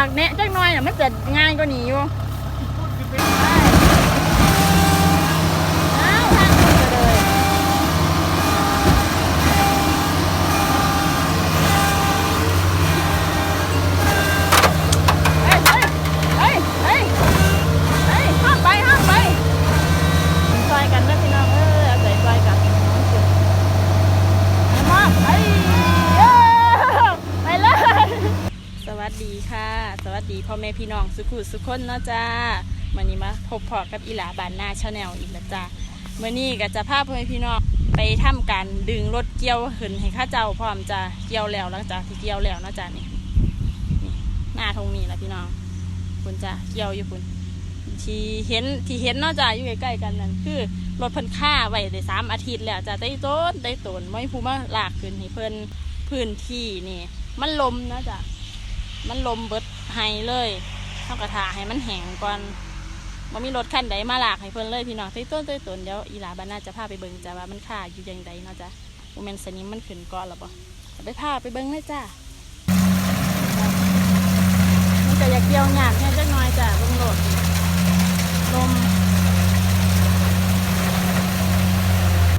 อกแนะจักหน่อยน่ะมันจะง่ายกว่านี้อยู่ พี่น้องสุขุสุขคนเนาะจ้าวันนี้มาพบพอกับอีหลาบานนาชาแนลอีกแล้วจ้าเมื่อนี้ก็จะพาพ่อพี่น้องไปทำการดึงรถเกี่ยวขึ้นให้ข้าเจ้าพร้อมจะเกี่ยวแล้วหลังจากที่เกี่ยวแล้วเนาะจ้านี่นี่หน้าทงนี้แหละพี่น้องคุณจ้าเกี่ยวอยู่คุณที่เห็นที่เห็นเนาะจ้าอยู่ใกล้ๆกันนั่นคือรถพิ่นค่าไว้ได้สามอาทิตย์แล้วจ้าได้ต้นได้ต้นไม่พูมาลากขึ้นให้เพิ่นพื้นที่นี่ มันลมนะจ้ามันลมเบิดไห้เลยเท่ากระถาให้มันแห้งก่อนมันมีรถคันใดมาหลากให้เพิ่นเลยพี่น้องที่ต้นต้ต้นเดี๋ยวอีหลาบ้านน่าจะพาไปเบิ่งจ้าว่ามันค่าอยู่ยังไดเนาะจ้ะโมเมนต์สนิมมันขึ้นก่อนหรอบ่ก็ไปพาไปเบิ่งเลยจ้ามันจะอยากเกี่ยวหยาดเนี่จักน่อยจ้ะเบิ่งโหลม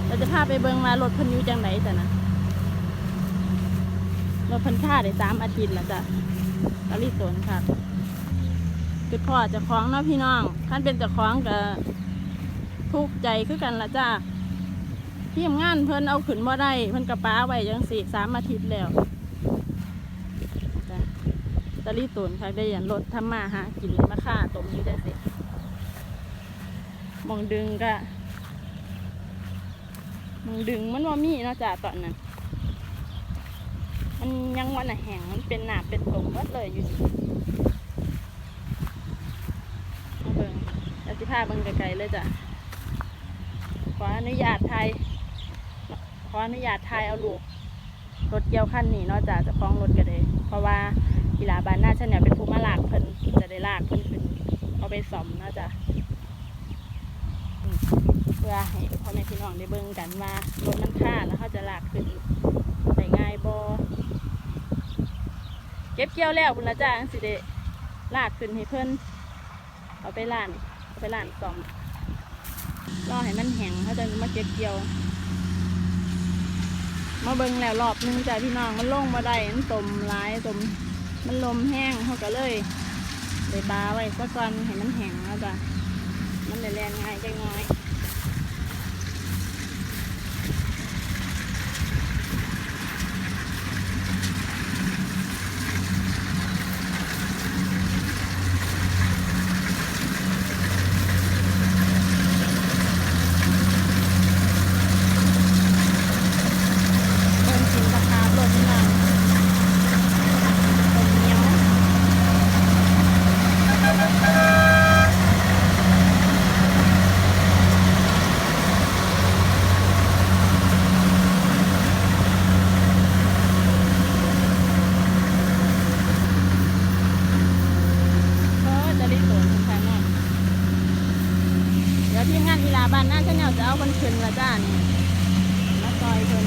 เราจะพาไปเบิ่งว่ารถเพิ่นอยู่จังไดจ้ะนะเราเพันค่าได้สามอาทิตย์แล้วจ้ะ ลาลีสนค่ะคือพ่อจะคล้องเนาะพี่น้องท่านเป็นจะคล้องกับทุกใจคือกันละจ้าที่ทำงานเพิ่นเอาขึ้นบ่ได้เพิ่นกระป้าไว้จังสี่สามอาทิตย์แล้วจ้ะตะลีสวนค่ะได้ยันรถทำมาหากินมาค่าตรงนี้ได้สิมองดึงก็มองดึงมันว่ามีเนาะจ้ะตอนนั้น มันยังวันน่ะแห้งมันเป็นหนาเป็นตรงวัดเลยอยู่สิมาเบิ่งแล้วสิพาเบิ่งไกลๆเลยจ้ะ ขออนุญาตไทย ขออนุญาตไทยเอาลูก รถเกี่ยวขั้นนี้นาะจ้ะจะคล้องรถกันเลย เพราะว่ากีฬาบานหน้าฉันเนี่ยเป็นผู้มาลากเพิ่นจะได้ลากเพิ่นขึ้นเอาไปซ่อมนาะจ้ะเพื่อให้พ่อแม่พี่น้องได้เบิ่งกันว่ารถมันค่าแล้วเขาจะลากขึ้นได้ง่ายบ่ ก็บเกี่ยวแล้วคุณละจ้าสิเดลากขึ้นให้เพิ่นเอาไปล้านเอาไปล้านสองรอให้มันแห้งเขาจะมาเก็บเกี่ยว มาเบิ่งแล้วรอบหนึงจ้าพี่น้องมันลงมาได้มันตมลายตมมันลมแห้งเขาก็เลยเลยบาไว้สักก่อนให้มันแห้งแล้วจ้ะมันเลยแรงง่ายใจงน้อย เพิ่มสินราคาลดมาต้มเหนียวก็จะรีบโดนคนไทยมากเดี๋ยวทีมงานกีฬาบ้านหน้าชาแนลจะเอาคนขึ้นละจ้านมาซอยเพิ่น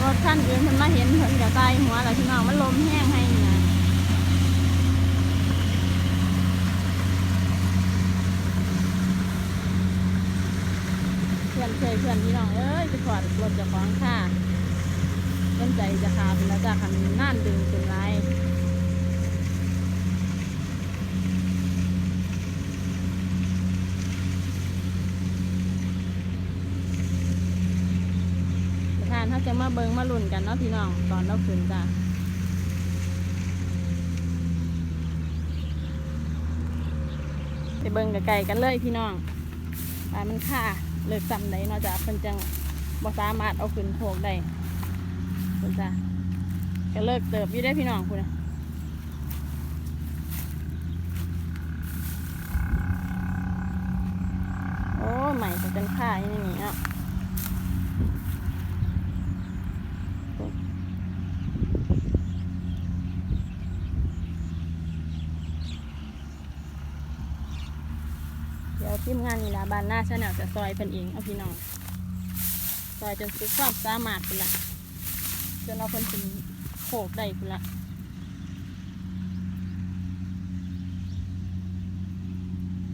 รถขั้นอื่นเพิ่นมาเห็นเพิ่นก็ใส่หัวแล้วพี่น้องมันลมแห้งให้นะเพื่อนเคยเพื่อนพี่น้องเอ้ยจะขอดรถจะของค่ะเล่นใจจะขาดเป็นแล้วจ้าคันน่านดึงเป็นไรประธานเขา จะมาเบิงมาลุ่นกันเนาะพี่น้องตอนเราขึ้นจ้าไปเบิงกับไก่กันเลยพี่น้องว่ามันค่าเลิกซ้ำได้เนาะจ้ะเพิ่นจังบ่สามารถเอาขึ้นโถกได้เพิ่นจ้ะก็เลิกเติบอยู่ได้พี่น้องคุณนะโอ้ใหม่ก็จังค่าอย่างนี้เนาะ เดี๋ยวทีมงานนี่ละ บานหน้าชาแนลจะซอยเป็นเองเอาพี่น้องซอยจนสุดความสามารถเป็นละจนเอาเพิ่นถึงโขกได้พุ่นละ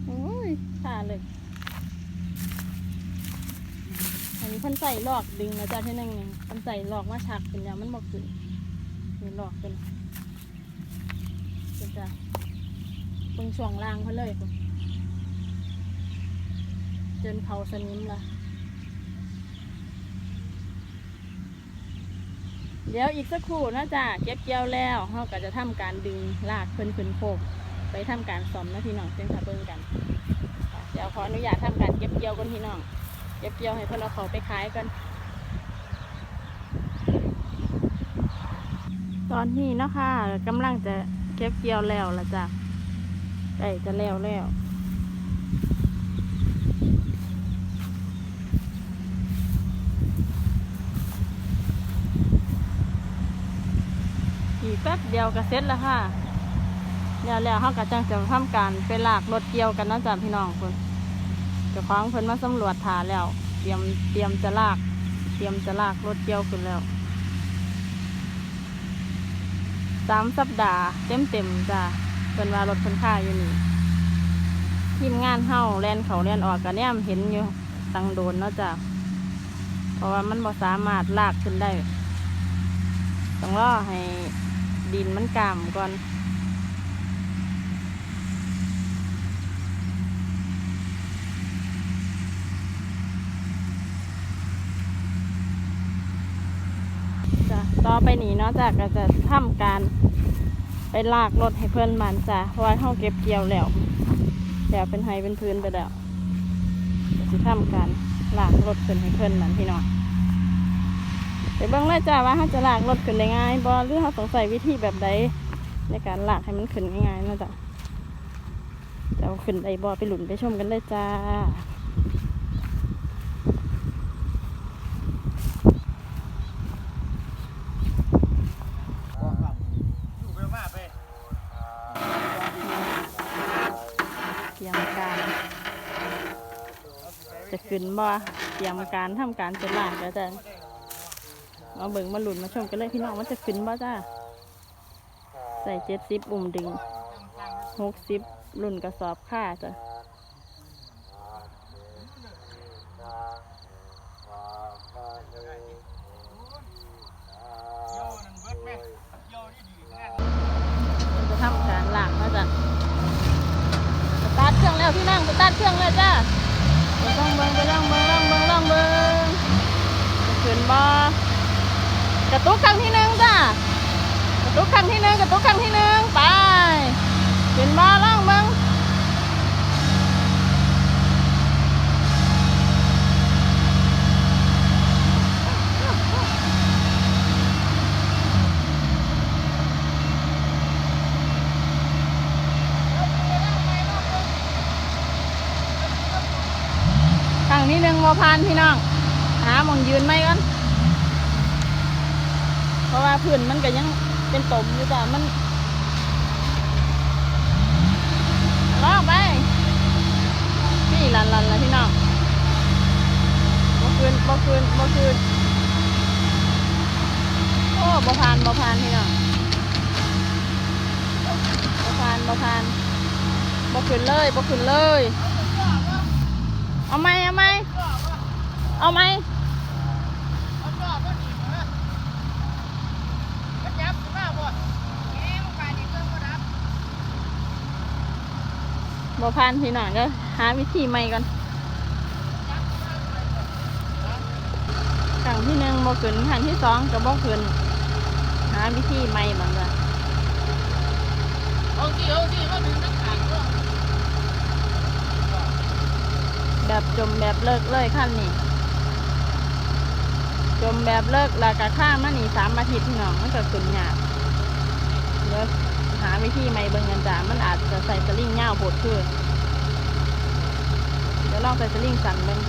โอ้ยขาเลยอันนี้เพิ่นใส่หลอกดึงนะจ๊ะเท่านึงนี่เพิ่นใส่หลอกมาชักเป็นยามันบอกขึ้นนี่หลอกเป็นเป็นจ้ะเพิ่งช่วงล่างเขาเลยพุ่น จนเขาสนิมละเดี๋ยวอีกสักครู่นะจ๊ะเก็บเกี่ยวแล้วเขาก็จะทำการดึงลากเพิ่นขึ้นโคกไปทำการซ่อมนะพี่น้องเจ้าเบิ่งกัน เดี๋ยวขออนุญาตทำการเก็บเกี่ยวกันพี่น้อง เก็บเกี่ยวให้เพื่อนเอาเขาไปขายกันตอนนี้เนาะคะกำลังจะเก็บเกี่ยวแล้วละจ้ะใกล้จะแล้วแล้ว แป๊บเดียวก็เสร็จแล้วค่ะเดี๋ยวแล้วเขาก็จังจะทำการไปลากรถเกี่ยวกันนะจ้ะพี่น้องคนเจ้าของเพิ่นมาสำรวจถาแล้ว เตรียมเตรียมจะลาก เตรียมจะลากรถเกี่ยวขึ้นแล้วสามสัปดาห์เต็มเต็มจ้ะเป็นว่ารถเพิ่นค่าอยู่นี่ทีมงานเฮาแลนเขาแลนออกกันเนี่ยเห็นอยู่ตังโดนเนาะจ้ะเพราะว่ามันบ่สามารถลากขึ้นได้ต้องรอให้ ดินมันกามก่อน จ้ะต่อไปนี้เนาะจ้ะก็จะทำการไปลากรถให้เพื่อนมันจ้ะเพราะว่าเขาเก็บเกี่ยวแล้วแล้วเป็นไฮเป็นพื้นไปแล้วจะทำการลากรถขึ้นให้เพื่อนมันพี่น้อง เบิ่งเลยจ้ะว่าเขาจะลากรถขึ้นได้ง่ายบอหรือเขาต้องใส่วิธีแบบใดในการลากให้มันขึ้นง่ายๆนาะจ้ะจะเอาขึ้นได้บอไปหลุนไปชมกันเลยจ้าเตรียมการ จะขึ้นบ่เตรียมการทำการเป็นลากแล้วจ้ะ มาเบิ่งมาหลุนมาชมกันเลยพี่น้องว่าจะขึ้นบ่จ้าใส่เจ็ดสิบอุ่มดึงหกสิบรุ่นกระสอบค่าจ้ะโยนั่นเบิดแม่โยนี่ดีแน่มันจะทำการลากแล้วจ้ะสตาร์ทเครื่องแล้วพี่น้องสตาร์ทเครื่องแล้วจ้าไปลองเบิ่งไปลองเบิ่งลองเบิ่งลองเบิ่งจะขึ้นบ่ กระตุกครั้งที่หนึ่งจ้ากระตุกครั้งที่หนึ่งกระตุกครั้งที่หนึ่งไปเป็นบ้าล่องมึงครั้งที่หนึ่งโมพานพี่น้องหาหมองยืนไหมกัน ราะว่าพื้นมันก็ยังเป็นตมอยู่จ้ะมันลอกไปพี่ลันลันละพี่น้องบ่คืนบ่คืนบ่คืนโอ้บ่ผ่านบ่ผ่านพี่น้องบ่ผ่านบ่ผ่านบ่คืนเลยบ่คืนเลย เอาไหมเอาไหมเอาไหม เอาจอบก็ดีนะมันยับขึ้นมาบ่เอ๊ะมันไปนี่เครื่องบ่ดับ บ่ผ่านพี่น้องเด้อหาวิธีใหม่ก่อนครั้งที่หนึ่งบ่ขึ้นครั้งที่สองก็บ่ขึ้นหาวิธีใหม่บ้างจ้ะเอาสิเอาสิมาดึงทั้งขางก็แบบจมแบบเลิกเลยขั้นนี้จมแบบเลิกแล้วก็ข้ามมานี่สามอาทิตย์พี่น้องมันก็ขึ้นยากเดี๋ย วหาวิธีไม่เบิ่งกันจ้ามันอาจจะใส่สลิงยาโบดคือเดี๋ยวลองใส่สลิงสั่นเบิ่ง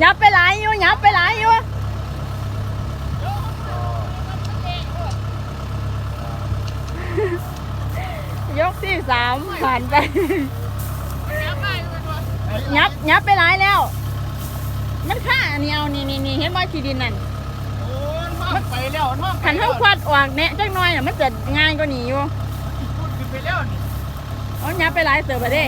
หยับไปหลายอยู่หยับไปหลายอยู่ยกที่สามผ่านไปหยับหยับไปหลายแล้ว มันค่าเนนี้เอานี่นี่นี่เห็นว่าขีดินนั่นมันไปแล้วมันขันเท้าควัดออกเนะจังน้อยน่ะมันจะง่ายกว่านี้อยู่พูดไปแล้วนี่เอายับไปหลายเติอไปได้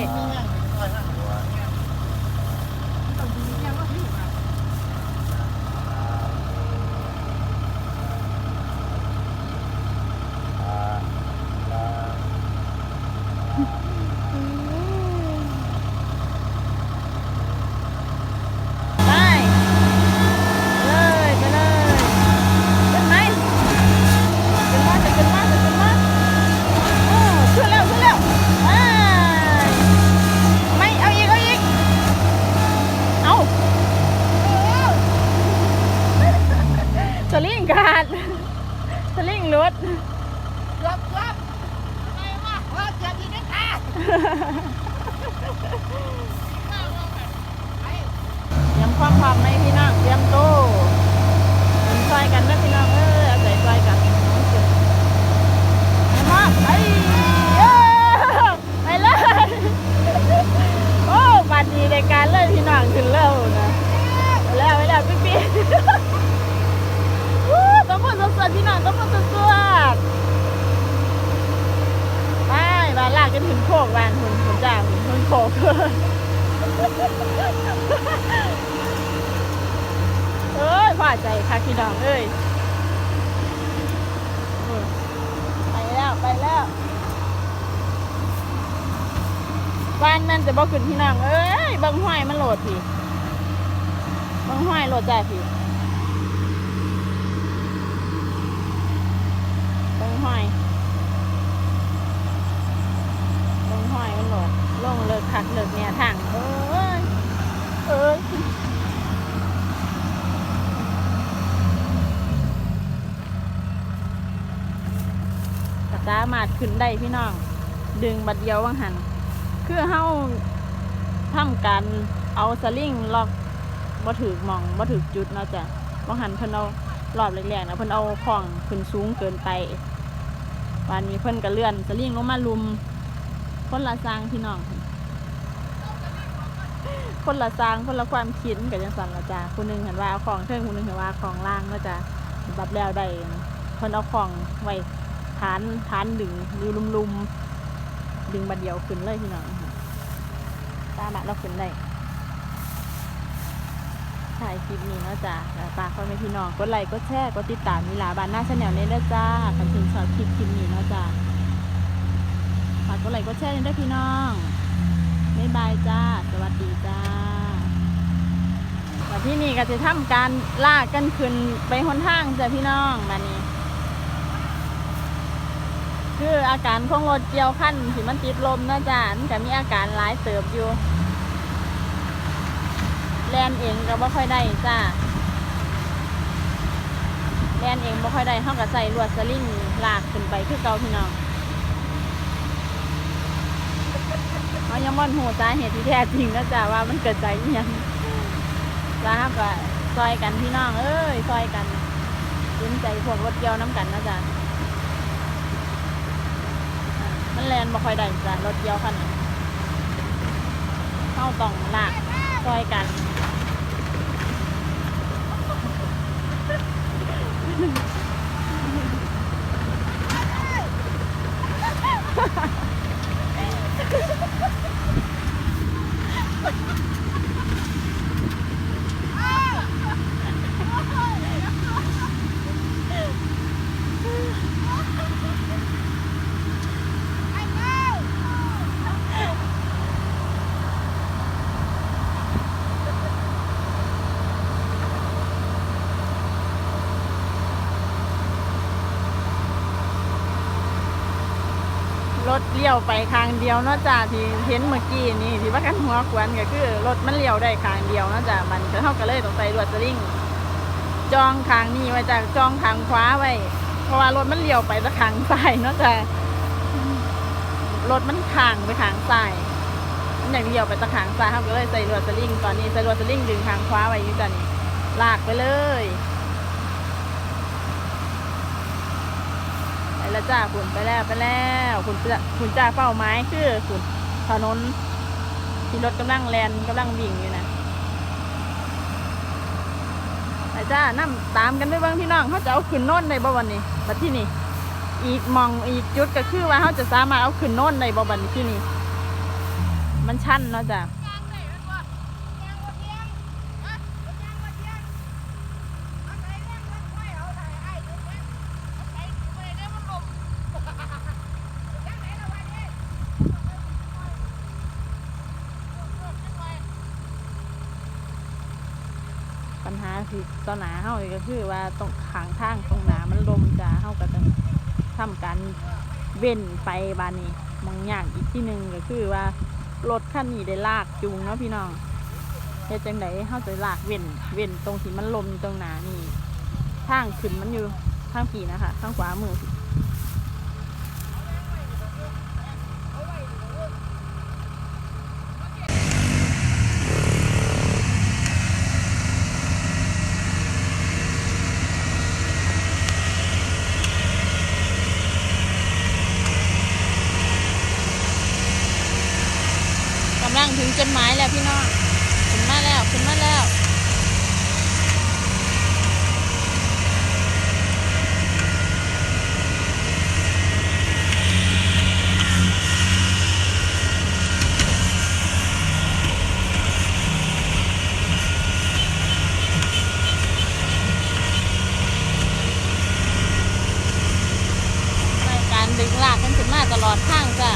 บ้านมันจะบอขึ้นพี่น้องเอ้ยบังห้อยมันโหลดพี่บังห้อยโหลดจ้าพี่บังห้อยบังห้อยมันโหลดลงเลิกคักเลิกเนี่ยทางเอ้ยเอ้ยสามารถขึ้นได้พี่น้อง ดึงบัดเดียวว่างหัน คือเฮาทำการเอาสลิงล็อกบ่ถือมองบ่ถือจุดเนาะจ้ะว่หันเพิ่นเอารอบแรกๆนะเพิ่นเอาของขึ้นสูงเกินไปวันนี้เพิ่นก็เลื่อนสลิงลงมาลุม คนละสร้างพี่น้อง คนละสร้างคนละความคิดมันกับจังสันละจ้ะคนหนึงเห็นว่าเอาของเทิงคนหนึงเห็นว่าของล่างเนาะจ้ะบับแล้วได้เพิ่นเอาของไว้ฐานฐานดึงดูลุมลุมๆดึงบัดเดียวขึ้นเลยพี่น้อง ตามมาเราขึ้นได้ถ่ายคลิปนี้เนาะจ้ะแล้วฝากพ่อแม่พี่น้องกดไลค์กดแชร์กดติดตามมีลาบานหน้าชาแนลนี้ด้วยจ้าขอบคุณสำหรับคลิปคลิปนี้เนาะจ้ะฝากกดไลค์กดแชร์ด้วยพี่น้องบ๊ายบายจ้า สวัสดีจ้าแล้วที่นี่ก็จะทำการลากกันขึ้นไปหนทางจ้ะพี่น้องมานี่ คืออาการของรถเกี่ยวขั้นที่มันติดลมนะจ๊ะมันก็มีอาการหลายเติบอยู่ แลนเองก็บ่ค่อยได้จ้าแลนเองบ่ค่อยได้เฮาก็ใส่ลวดสลิงลากขึ้นไปคือเก่าพี่น้องเฮายังบ่ฮู้สาเหตุที่แท้จริงนะจ๊ะว่ามันเกิดจากยังจ้าเฮาก็ซอยกันพี่น้องเอ้ยซอยกันเห็นใจพวกรถเกี่ยวน้ำกันนะจ๊ะ มันแลนบ่ค่อยได้จ้ะรถเกี่ยวคันนี้เข้าต้องลากซอยกัน รถเลี้ยวไปทางเดียวเนาะจ้ะที่เห็นเมื่อกี้นี่ที่ว่ากันหัวกวนก็คือรถมันเลี้ยวได้ทางเดียวเนาะจ้ะมันก็เท่ากันเลยต้องใส่รวดสลิงจองทางนี้ไว้จ้ะจองทางขวาไว้ เพราะว่ารถมันเลี้ยวไปทางซ้ายเนาะจ้ะรถมันข้างไปทางซ้ายมันอย่างเลี้ยวไปทางซ้ายเขาก็เลยใส่รวดสลิงตอนนี้ใส่รวดสลิงดึงทางขวาไว้อยู่จ้ะนี่ลากไปเลยไปเล แล้วจ้าคุณไปแล้วไปแล้วคุณจะคุณจ้าเป้าไม้คือคุณถนนที่รถกำลังแลนกำลังวิ่งอยู่นะไปจ้านั่ตามกันไปบ้างพี่น้องเขาจะเอาขึ้นโน่นในบ่วันนี้บัดที่นี่อีกมองอีกจุดก็คือว่าเขาจะสามารถเอาขึ้นโน่นในบ่วันที่นี่มันชันเนาะจ้า ปัญหาคือตอนหนาเฮานี่ก็คือว่าตรงขางทางตรงหนามันลมจ้าเฮาก็ต้องทำการเว้นไปบานนี้มองอย่างอีกที่หนึ่งก็คือว่ารถคันนี้ได้ลากจูงเนาะพี่น้องเฮ็ดจังไดเฮาจะลากเว้นเว้นตรงที่มันลมอยู่ตรงหนานี่ทางขึ้นมันอยู่ทางผีนะคะทางขวามือสิกำลังถึงจดหมายแล้ว พี่น้องขึ้นมาแล้วขึ้นมาแล้ว รายการดึงลากกันขึ้นมาตลอดทางจ้ะ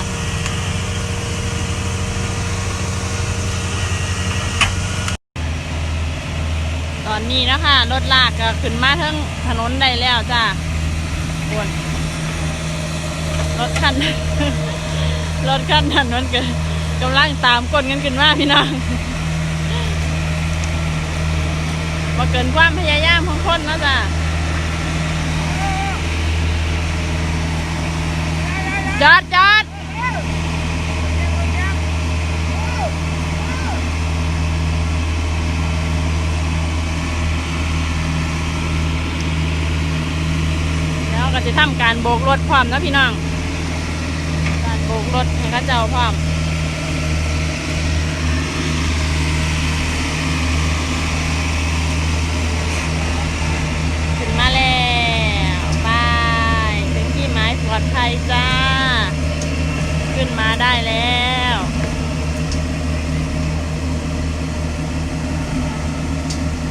ตอนนี้นะ คะรถลากก็ขึ้นมาทั้งถนนได้แล้วจ้าบนรถคัน รถคันถนนก็กำลังตามกลกันขึ้นมาพี่น้องมาเกินความพยายามของคนนะจ้าจอดจอด แล้วก็จะ ทำการโบกรถพร้อมนะพี่น้อง การโบกรถให้ข้าเจ้าพร้อมขึ้นมาแล้วไปถึงที่หมายปลอดภัยจ้า ขึ้นมาได้แล้ว